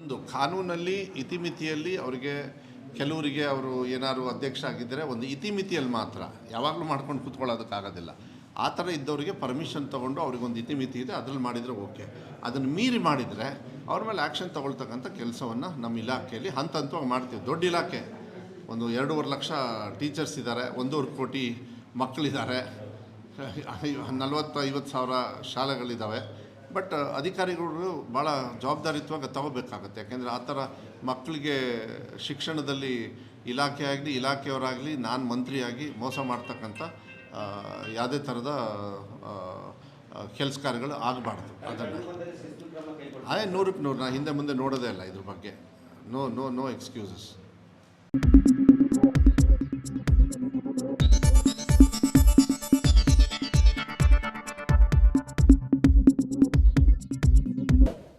ಒಂದು ಕಾನೂನಲ್ಲಿ, ಇತಿಮಿತಿಯಲ್ಲಿ ಅವರಿಗೆ ಕೆಲವರಿಗೆ ಅವರು ಏನಾದ್ರು ಅಧ್ಯಕ್ಷ ಆಗಿದ್ದರೆ ಒಂದು ಇತಿಮಿತಿಯಲ್ಲಿ ಮಾತ್ರ, ಯಾವಾಗಲೂ ಮಾಡ್ಕೊಂಡು ಕೂತ್ಕೊಳ್ಳೋದಕ್ಕಾಗೋದಿಲ್ಲ. ಆ ಥರ ಇದ್ದವರಿಗೆ ಪರ್ಮಿಷನ್ ತೊಗೊಂಡು ಅವ್ರಿಗೊಂದು ಇತಿಮಿತಿ ಇದೆ, ಅದ್ರಲ್ಲಿ ಮಾಡಿದರೆ ಓಕೆ. ಅದನ್ನು ಮೀರಿ ಮಾಡಿದರೆ ಅವ್ರ ಮೇಲೆ ಆ್ಯಕ್ಷನ್ ತೊಗೊಳ್ತಕ್ಕಂಥ ಕೆಲಸವನ್ನು ನಮ್ಮ ಇಲಾಖೆಯಲ್ಲಿ ಹಂತ ಹಂತವಾಗಿ ಮಾಡ್ತೀವಿ. ದೊಡ್ಡ ಇಲಾಖೆ. ಒಂದು ಎರಡೂವರೆ ಲಕ್ಷ ಟೀಚರ್ಸ್ ಇದ್ದಾರೆ, ಒಂದೂವರೆ ಕೋಟಿ ಮಕ್ಕಳಿದ್ದಾರೆ. ನಲ್ವತ್ತೈವತ್ತು ಸಾವಿರ ಶಾಲೆಗಳಿದ್ದಾವೆ. ಬಟ್ ಅಧಿಕಾರಿಗಳು ಭಾಳ ಜವಾಬ್ದಾರಿತ್ವಾಗ ತಗೋಬೇಕಾಗತ್ತೆ. ಯಾಕೆಂದರೆ ಆ ಥರ ಮಕ್ಕಳಿಗೆ ಶಿಕ್ಷಣದಲ್ಲಿ ಇಲಾಖೆ ಆಗಲಿ, ಇಲಾಖೆಯವರಾಗಲಿ, ನಾನು ಮಂತ್ರಿಯಾಗಿ ಮೋಸ ಮಾಡ್ತಕ್ಕಂಥ ಯಾವುದೇ ಥರದ ಕೆಲಸ ಕಾರ್ಯಗಳು ಆಗಬಾರ್ದು. ಅದನ್ನು ಅದೇ ನೂರಕ್ಕೆ ನೂರು. ನಾನು ಹಿಂದೆ ಮುಂದೆ ನೋಡೋದೇ ಇಲ್ಲ ಇದ್ರ ಬಗ್ಗೆ. No no no excuses.